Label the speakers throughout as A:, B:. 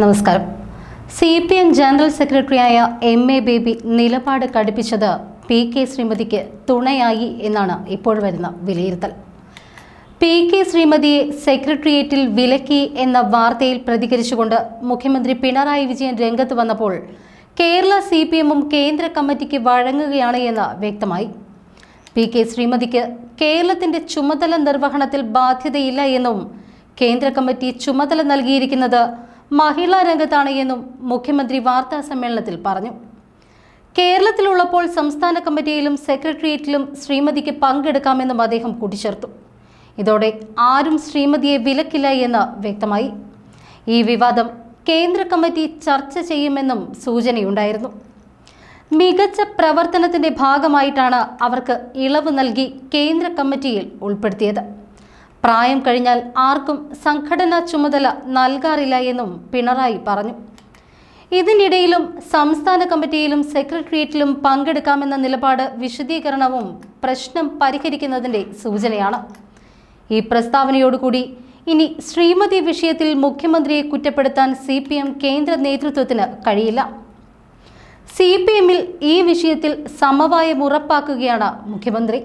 A: നമസ്കാരം. C P M general സെക്രട്ടറിയായ M A Baby നിലപാട് കടുപ്പിച്ചത് പി കെ ശ്രീമതിക്ക് തുണയായി എന്നാണ് ഇപ്പോൾ വരുന്ന വിലയിരുത്തൽ. പി കെ ശ്രീമതിയെ സെക്രട്ടേറിയറ്റിൽ വിലക്കി എന്ന വാർത്തയിൽ പ്രതികരിച്ചുകൊണ്ട് മുഖ്യമന്ത്രി പിണറായി വിജയൻ രംഗത്ത് വന്നപ്പോൾ കേരള സി പി എമ്മും കേന്ദ്ര കമ്മിറ്റിക്ക് വഴങ്ങുകയാണ് എന്ന് വ്യക്തമായി. പി കെ ശ്രീമതിക്ക് കേരളത്തിന്റെ ചുമതല നിർവഹണത്തിൽ ബാധ്യതയില്ല എന്നും കേന്ദ്ര കമ്മിറ്റി ചുമതല നൽകിയിരിക്കുന്നത് മഹിളാ രംഗത്താണ് എന്നും മുഖ്യമന്ത്രി വാർത്താ സമ്മേളനത്തിൽ പറഞ്ഞു. കേരളത്തിലുള്ളപ്പോൾ സംസ്ഥാന കമ്മിറ്റിയിലും സെക്രട്ടേറിയറ്റിലും ശ്രീമതിക്ക് പങ്കെടുക്കാമെന്നും അദ്ദേഹം കൂട്ടിച്ചേർത്തു. ഇതോടെ ആരും ശ്രീമതിയെ വിലക്കില്ല എന്ന് വ്യക്തമായി. ഈ വിവാദം കേന്ദ്ര കമ്മിറ്റി ചർച്ച ചെയ്യുമെന്നും സൂചനയുണ്ടായിരുന്നു. മികച്ച പ്രവർത്തനത്തിന്റെ ഭാഗമായിട്ടാണ് അവർക്ക് ഇളവ് നൽകി കേന്ദ്ര കമ്മിറ്റിയിൽ ഉൾപ്പെടുത്തിയത്. പ്രായം കഴിഞ്ഞാൽ ആർക്കും സംഘടനാ ചുമതല നൽകാറില്ല എന്നും പിണറായി പറഞ്ഞു. ഇതിനിടയിലും സംസ്ഥാന കമ്മിറ്റിയിലും സെക്രട്ടേറിയറ്റിലും പങ്കെടുക്കാമെന്ന നിലപാട് വിശദീകരണവും പ്രശ്നം പരിഹരിക്കുന്നതിന്റെ സൂചനയാണ്. ഈ പ്രസ്താവനയോടുകൂടി ഇനി ശ്രീമതി വിഷയത്തിൽ മുഖ്യമന്ത്രിയെ കുറ്റപ്പെടുത്താൻ സി പി എം കേന്ദ്ര നേതൃത്വത്തിന് കഴിയില്ല. സി പി എമ്മിൽ ഈ വിഷയത്തിൽ സമവായം ഉറപ്പാക്കുകയാണ് മുഖ്യമന്ത്രി.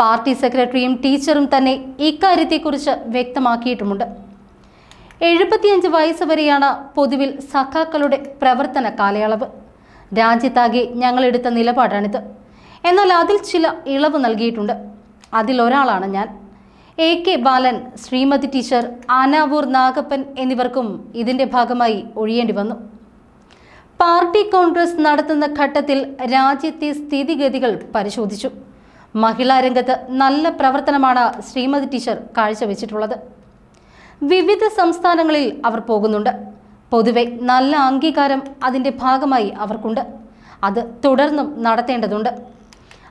A: പാർട്ടി സെക്രട്ടറിയും ടീച്ചറും തന്നെ ഇക്കാര്യത്തെക്കുറിച്ച് വ്യക്തമാക്കിയിട്ടുമുണ്ട്. എഴുപത്തിയഞ്ച് വയസ്സ് വരെയാണ് പൊതുവിൽ സഖാക്കളുടെ പ്രവർത്തന കാലയളവ്. രാജ്യത്താകെ ഞങ്ങളെടുത്ത നിലപാടാണിത്. എന്നാൽ അതിൽ ചില ഇളവ് നൽകിയിട്ടുണ്ട്. അതിലൊരാളാണ് ഞാൻ. A K Balan Sreemathi teacher Anavoor Nagappan എന്നിവർക്കും ഇതിന്റെ ഭാഗമായി ഒഴിയേണ്ടി വന്നു. പാർട്ടി കോൺഗ്രസ് നടത്തുന്ന ഘട്ടത്തിൽ രാജ്യത്തെ സ്ഥിതിഗതികൾ പരിശോധിച്ചു. മഹിളാ രംഗത്ത് നല്ല പ്രവർത്തനമാണ് ശ്രീമതി ടീച്ചർ കാഴ്ചവെച്ചിട്ടുള്ളത്. വിവിധ സംസ്ഥാനങ്ങളിൽ അവർ പോകുന്നുണ്ട്. പൊതുവെ നല്ല അംഗീകാരം അതിന്റെ ഭാഗമായി അവർക്കുണ്ട്. അത് തുടർന്നും നടത്തേണ്ടതുണ്ട്.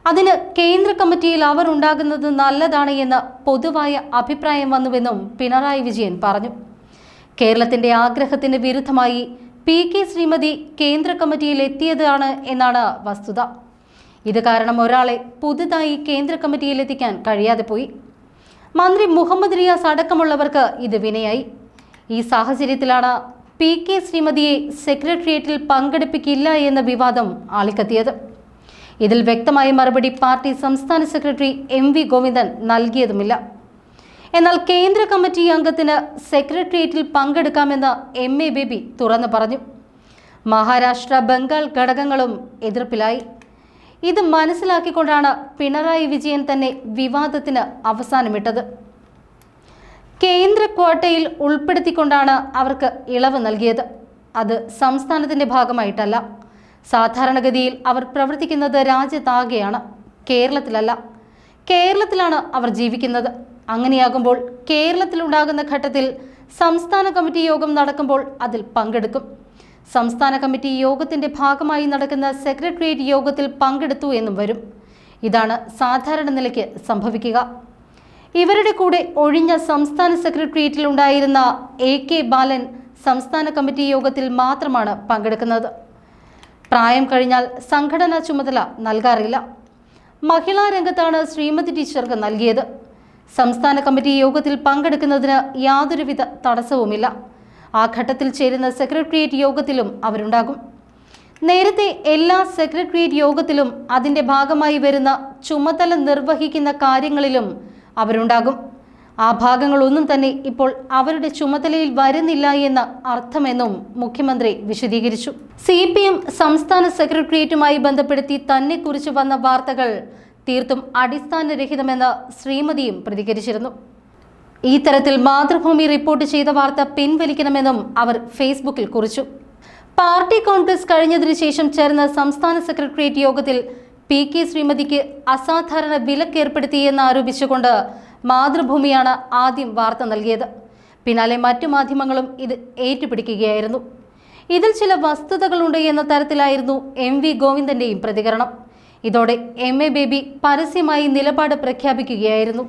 A: അതിന് കേന്ദ്ര കമ്മിറ്റിയിൽ അവർ ഉണ്ടാകുന്നത് നല്ലതാണ് എന്ന് പൊതുവായ അഭിപ്രായം വന്നുവെന്നും പിണറായി വിജയൻ പറഞ്ഞു. കേരളത്തിന്റെ ആഗ്രഹത്തിന് വിരുദ്ധമായി പി കെ ശ്രീമതി കേന്ദ്ര കമ്മിറ്റിയിൽ എത്തിയതാണ് എന്നാണ് വസ്തുത. ഇത് കാരണം ഒരാളെ പുതുതായി കേന്ദ്ര കമ്മിറ്റിയിലെത്തിക്കാൻ കഴിയാതെ പോയി. മന്ത്രി മുഹമ്മദ് റിയാസ് അടക്കമുള്ളവർക്ക് ഇത് വിനയായി. ഈ സാഹചര്യത്തിലാണ് പി കെ ശ്രീമതിയെ സെക്രട്ടേറിയറ്റിൽ പങ്കെടുപ്പിക്കില്ല എന്ന വിവാദം ആളിക്കത്തിയത്. ഇതിൽ വ്യക്തമായ മറുപടി പാർട്ടി സംസ്ഥാന സെക്രട്ടറി എം വി ഗോവിന്ദൻ നൽകിയതുമില്ല. എന്നാൽ കേന്ദ്ര കമ്മിറ്റി അംഗത്തിന് സെക്രട്ടേറിയറ്റിൽ പങ്കെടുക്കാമെന്ന് എം എ ബേബി തുറന്നു പറഞ്ഞു. മഹാരാഷ്ട്ര ബംഗാൾ ഘടകങ്ങളും എതിർപ്പിലായി. ഇത് മനസ്സിലാക്കിക്കൊണ്ടാണ് പിണറായി വിജയൻ തന്നെ വിവാദത്തിന് അവസാനമിട്ടത്. കേന്ദ്ര ക്വാട്ടയിൽ ഉൾപ്പെടുത്തിക്കൊണ്ടാണ് അവർക്ക് ഇളവ് നൽകിയത്. അത് സംസ്ഥാനത്തിന്റെ ഭാഗമായിട്ടല്ല. സാധാരണഗതിയിൽ അവർ പ്രവർത്തിക്കുന്നത് രാജ്യത്താകെയാണ് കേരളത്തിലല്ല. കേരളത്തിലാണ് അവർ ജീവിക്കുന്നത്. അങ്ങനെയാകുമ്പോൾ കേരളത്തിലുണ്ടാകുന്ന ഘട്ടത്തിൽ സംസ്ഥാന കമ്മിറ്റി യോഗം നടക്കുമ്പോൾ അതിൽ പങ്കെടുക്കും. സംസ്ഥാന കമ്മിറ്റി യോഗത്തിന്റെ ഭാഗമായി നടക്കുന്ന സെക്രട്ടേറിയറ്റ് യോഗത്തിൽ പങ്കെടുത്തു എന്നും വരും. ഇതാണ് സാധാരണ നിലയ്ക്ക് സംഭവിക്കുക. ഇവരുടെ കൂടെ ഒഴിഞ്ഞ സംസ്ഥാന സെക്രട്ടേറിയറ്റിൽ ഉണ്ടായിരുന്ന എ കെ ബാലൻ സംസ്ഥാന കമ്മിറ്റി യോഗത്തിൽ മാത്രമാണ് പങ്കെടുക്കുന്നത്. പ്രായം കഴിഞ്ഞാൽ സംഘടനാ ചുമതല നൽകാറില്ല. മഹിളാ രംഗത്താണ് ശ്രീമതി ടീച്ചർക്ക് നൽകിയത്. സംസ്ഥാന കമ്മിറ്റി യോഗത്തിൽ പങ്കെടുക്കുന്നതിന് യാതൊരുവിധ തടസ്സവുമില്ല. ആ ഘട്ടത്തിൽ ചേരുന്ന സെക്രട്ടേറിയറ്റ് യോഗത്തിലും അവരുണ്ടാകും. നേരത്തെ എല്ലാ സെക്രട്ടേറിയറ്റ് യോഗത്തിലും അതിന്റെ ഭാഗമായി വരുന്ന ചുമതല നിർവഹിക്കുന്ന കാര്യങ്ങളിലും അവരുണ്ടാകും. ആ ഭാഗങ്ങളൊന്നും തന്നെ ഇപ്പോൾ അവരുടെ ചുമതലയിൽ വരുന്നില്ല എന്ന അർത്ഥമെന്നും മുഖ്യമന്ത്രി വിശദീകരിച്ചു. സി പി എം സംസ്ഥാന സെക്രട്ടേറിയറ്റുമായി ബന്ധപ്പെടുത്തി തന്നെക്കുറിച്ച് വന്ന വാർത്തകൾ തീർത്തും അടിസ്ഥാനരഹിതമെന്ന് ശ്രീമതിയും പ്രതികരിച്ചിരുന്നു. ഈ തരത്തിൽ മാതൃഭൂമി റിപ്പോർട്ട് ചെയ്ത വാർത്ത പിൻവലിക്കണമെന്നും അവർ ഫേസ്ബുക്കിൽ കുറിച്ചു. പാർട്ടി കോൺഗ്രസ് കഴിഞ്ഞതിനു ശേഷം ചേർന്ന സംസ്ഥാന സെക്രട്ടേറിയറ്റ് യോഗത്തിൽ പി കെ ശ്രീമതിക്ക് അസാധാരണ വിലക്കേർപ്പെടുത്തിയെന്ന് ആരോപിച്ചുകൊണ്ട് മാതൃഭൂമിയാണ് ആദ്യം വാർത്ത നൽകിയത്. പിന്നാലെ മറ്റു മാധ്യമങ്ങളും ഇത് ഏറ്റുപിടിക്കുകയായിരുന്നു. ഇതിൽ ചില വസ്തുതകളുണ്ട് എന്ന തരത്തിലായിരുന്നു എം വി ഗോവിന്ദന്റെയും പ്രതികരണം. ഇതോടെ എം എ ബേബി പരസ്യമായി നിലപാട് പ്രഖ്യാപിക്കുകയായിരുന്നു.